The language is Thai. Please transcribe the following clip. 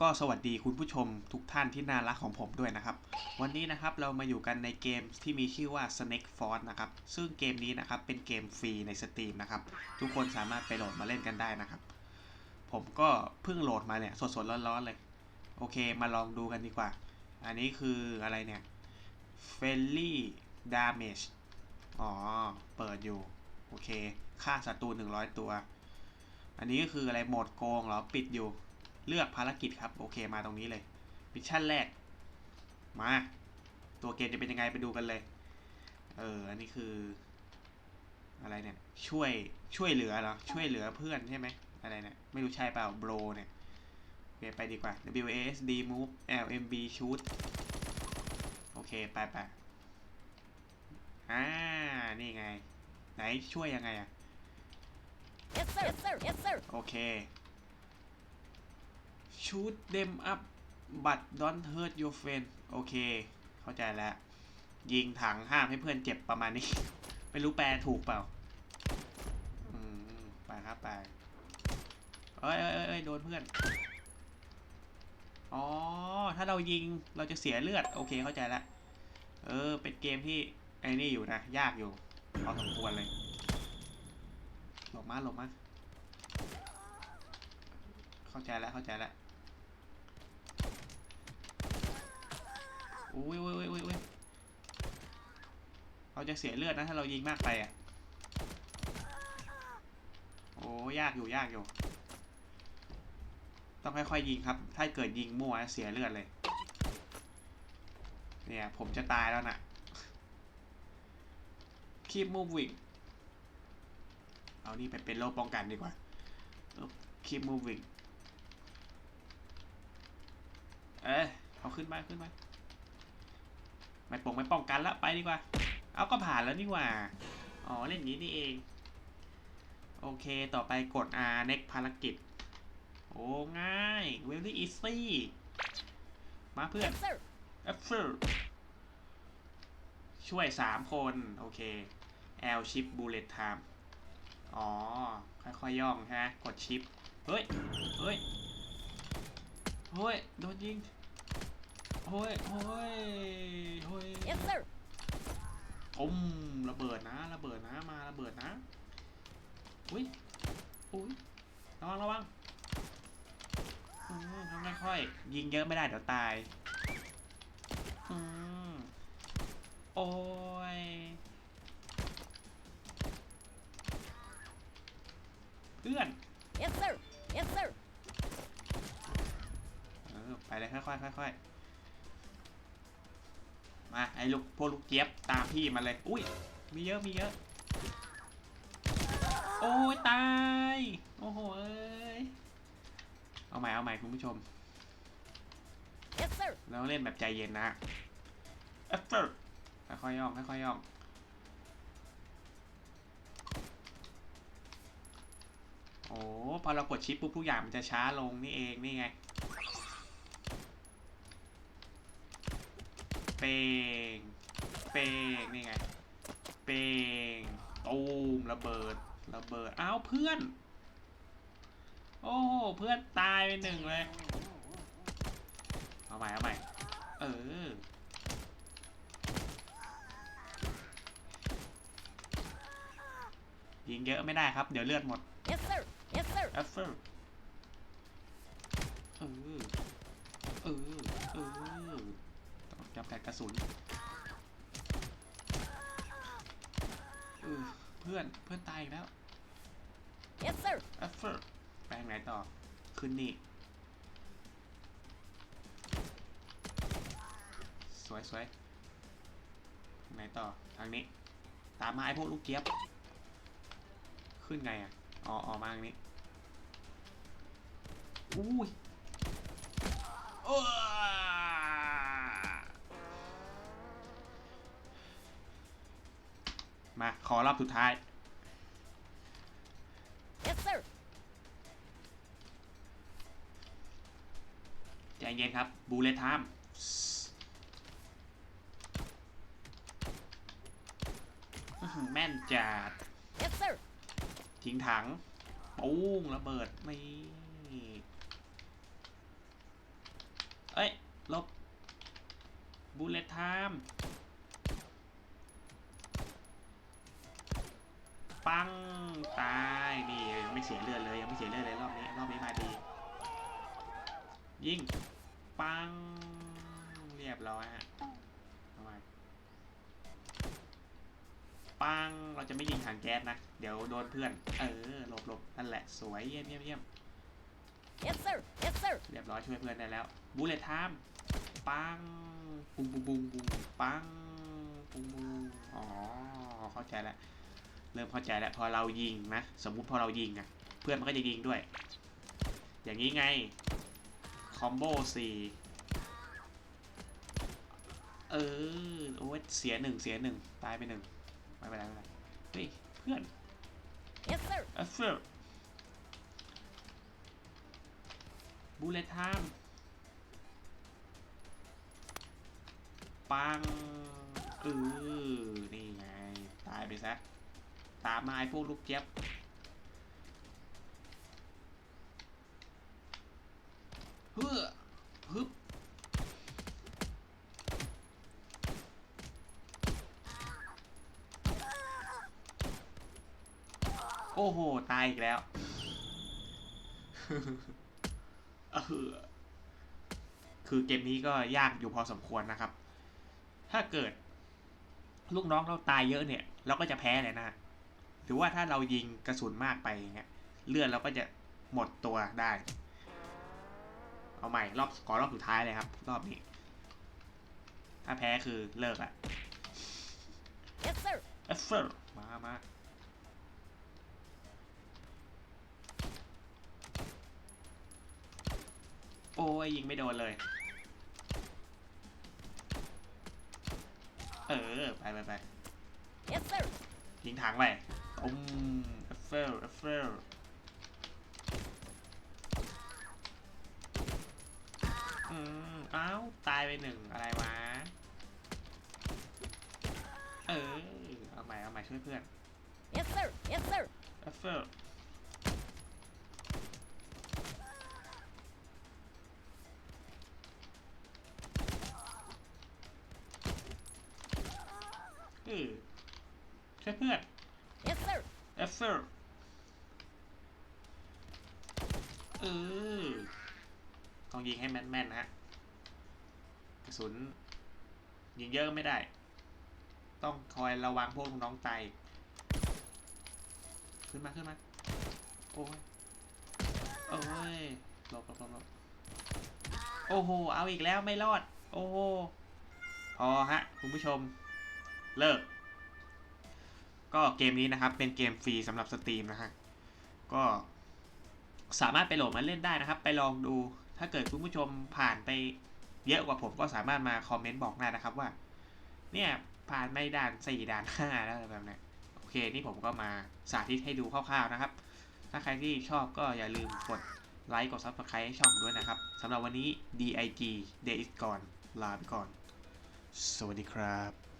ก็สวัสดีคุณผู้ชมทุกท่านที่น่ารักของผมด้วยนะครับ วันนี้นะครับเรามาอยู่กันในเกมที่มีชื่อว่า Snake Force นะครับ ซึ่งเกมนี้นะครับเป็นเกมฟรีใน Steam นะครับ ทุกคนสามารถไปโหลดมาเล่นกันได้นะครับ ผมก็เพิ่งโหลดมาเนี่ยสดๆร้อนๆเลย โอเคมาลองดูกันดีกว่า อันนี้คืออะไรเนี่ย f r i e n d l y Damage อ๋อ เปิดอยู่ โอเคฆ่าศัตรู100 ตัว อันนี้ก็คืออะไรโหมดโกงเหรอปิดอยู่เลือกภารกิจครับ โอเคมาตรงนี้เลยมิชชั่นแรก มา ตัวเกมจะเป็นยังไงไปดูกันเลย เออ อันนี้คือ อะไรเนี่ย ช่วยช่วยเหลือเหรอ ช่วยเหลือเพื่อนใช่ไหมอะไรเนี่ย ไม่รู้ใช่เปล่าโบรเนี่ยเไปดีกว่า WASD move LMB shoot โอเค ไปไปอ่า นี่ไง ไหนช่วยยังไงอะ Yes, sir. Yes, sir. Yes, sir. โอเค shoot them up but don't hurt your friend โอเค เข้าใจแล้ว ยิงถังห้ามให้เพื่อนเจ็บประมาณนี้ ไม่รู้แปลถูกเปล่า อืม ไปครับไปเอ้ยเอ้ยเอ้ยโดนเพื่อน อ๋อ ถ้าเรายิงเราจะเสียเลือด โอเคเข้าใจแล้ว เออ เป็นเกมที่ไอ้นี่อยู่นะ ยากอยู่พอสมควรเลย ลบมาหลบมาเข้าใจแล้วเข้าใจแล้วอุ้ยอุ้ยอุ้ยอุ้ยอุ้ยเราจะเสียเลือดนะถ้าเรายิงมากไปอะโอ้ยากอยู่ยากอยู่ ต้องค่อยๆยิงครับ ถ้าเกิดยิงมั่วเสียเลือดเลย เนี่ยผมจะตายแล้วน่ะ keep moving เอานี่ไปเป็นโล่ป้องกันดีกว่า keep moving เอ้ยเอาขึ้นมาขึ้นมาไม่ปงไม่ป้องกันแล้วไปดีกว่า เอาก็ผ่านแล้วนี่หว่า อ๋อเล่นอย่างนี้นี่เอง โอเคต่อไปกด R next ภารกิจ โอ้ง่าย very easy มาเพื่อน Yes, sir. Apple ช่วย 3 คน โอเค L shift bullet time อ๋อ ค่อยๆย่องฮะ กดชิป เฮ้ย เฮ้ย เฮ้ย โดนยิง เฮ้ย เฮ้ย เฮ้ย Yes, sir. ปุ้มระเบิดนะ ระเบิดนะ มาระเบิดนะ อุ้ย อุ้ย ระวังระวังอืมทำค่อยๆยิงเยอะไม่ได้เดี๋ยวตาย อืมโอ้ย เพื่อน Yes, sir. Yes, sir. เออไปเลยค่อยๆค่อยๆมาไอ้ลูกพวกลูกเจี๊ยบตามพี่มาเลย อุ้ยมีเยอะมีเยอะ โอ้ยตาย โอ้โหเอ้ย เอาใหม่เอาใหม่คุณผู้ชม Yes, sir. เราเล่นแบบใจเย็นนะเอฟเฟอร์ค่อยๆย่องค่อยๆย่อง พอเรากดชิปปุ๊บทุกอย่างมันจะช้าลงนี่เองนี่ไงเปงเปงนี่ไงเปงตูมระเบิดระเบิดอ้าวเพื่อน โอ้เพื่อนตายไปหนึ่งเลย เอาใหม่เอาใหม่เออยิงเยอะไม่ได้ครับ เดี๋ยวเลือดหมด Yes, sir. Yes, sir. แอฟเฟอร์เออเออเออต้องจำกัดกระสุนเออเพื่อนเพื่อนตายอีกแล้ว Yes, sir. แอฟเฟอร์แปลงไหนต่อ ขึ้นนี่ สวยสวยไหนต่อ ทางนี้ ตามมาไอ้พวกลูกเจี๊ยบ ขึ้นไงอะ อ๋อออกมาทางนี้ อุ้ยโอ้มา ขอรอบสุดท้าย Yes, sir. ใจเย็นครับ บูเลตไทม์แม่นจัด Yes, sir. ทิ้งถังปุ้งระเบิดไม่เอ้ยหลบ บูเลตไทม์ปัง ตายนี่ยังไม่เสียเลือดเลยยังไม่เสียเลือดเลยรอบนี้รอบนี้มาดี ยิงปัง เรียบร้อยฮะเอาไว้ปังเราจะไม่ยิงถังแก๊สนะ เดี๋ยวโดนเพื่อน เออหลบหลบนั่นแหละสวยเยี่ยมเยี่ยมเยี่ยม Yes, sir. Yes, sir. เรียบร้อยช่วยเพื่อนได้แล้วบูเลตไทม์ปัง ปุ้งปุ้งปุ้งปุ้งปังปุ้งปุ้งอ๋อเข้าใจแล้วเริ่มเข้าใจแล้วพอเรายิงนะสมมุติพอเรายิงอะเพื่อนมันก็จะยิงด้วย อย่างนี้ไงคอมโบสี่เออโอ้เสียหนึ่งเสียหนึ่งตายไปหนึ่งไม่เป็นไรไม่เป็นไรเฮ้ยเพื่อน Yes, sir. เอฟเฟอร์บูเลตไทม์ ปังเออนี่ไง ตายไปซะ ตามมาไอ้พวกลูกเจี๊ยบเฮ้อฮึบโอ้โห ตายอีกแล้วเออคือเกมนี้ก็ยากอยู่พอสมควรนะครับ ถ้าเกิด ลูกน้องเราตายเยอะเนี่ย เราก็จะแพ้เลยนะหรือว่าถ้าเรายิงกระสุนมากไปอย่างเงี้ยเลือดเราก็จะหมดตัวได้ เอาใหม่รอบขอรอบสุดท้ายเลยครับ รอบนี้ ถ้าแพ้คือเลิกอะ Yes, sir. เอฟเฟอร์มามาโอ้ยยิงไม่โดนเลย เออ ไปไปไป Yes, sir. ยิงถังไปอุ้มเอฟเฟอร์เอฟเฟอร์อืมอ้าว ตายไปหนึ่งอะไรวะ เออ เอาใหม่ เอาใหม่ช่วยเพื่อน Yes, sir. Yes, sir. เอฟเฟอ เออช่วยเพื่อน Yes, sir. เอฟเฟอร์เออต้องยิงให้แม่นๆนะฮะกระสุนยิงเยอะไม่ได้ ต้องคอยระวังพวกน้องๆตายขึ้นมาขึ้นมาโอ้ยโอ้ยหลบหลบหลบหลบโอ้โห เอาอีกแล้วไม่รอด โอ้โหพอฮะ คุณผู้ชม เลิก ก็เกมนี้นะครับ เป็นเกมฟรีสำหรับสตรีมนะฮะ ก็สามารถไปโหลดมาเล่นได้นะครับ ไปลองดู ถ้าเกิดคุณผู้ชมผ่านไปเยอะกว่าผมก็สามารถมาคอมเมนต์บอกได้นะครับว่า เนี่ยผ่านไม่ด่านสี่ด่านห้าแล้วอะไรแบบนี้โอเค นี่ผมก็มาสาธิตให้ดูคร่าวๆนะครับ ถ้าใครที่ชอบก็อย่าลืมกดไลค์กด Subscribe ให้ช่องด้วยนะครับสำหรับวันนี้ DIG Day is gone ลาไปก่อน สวัสดีครับ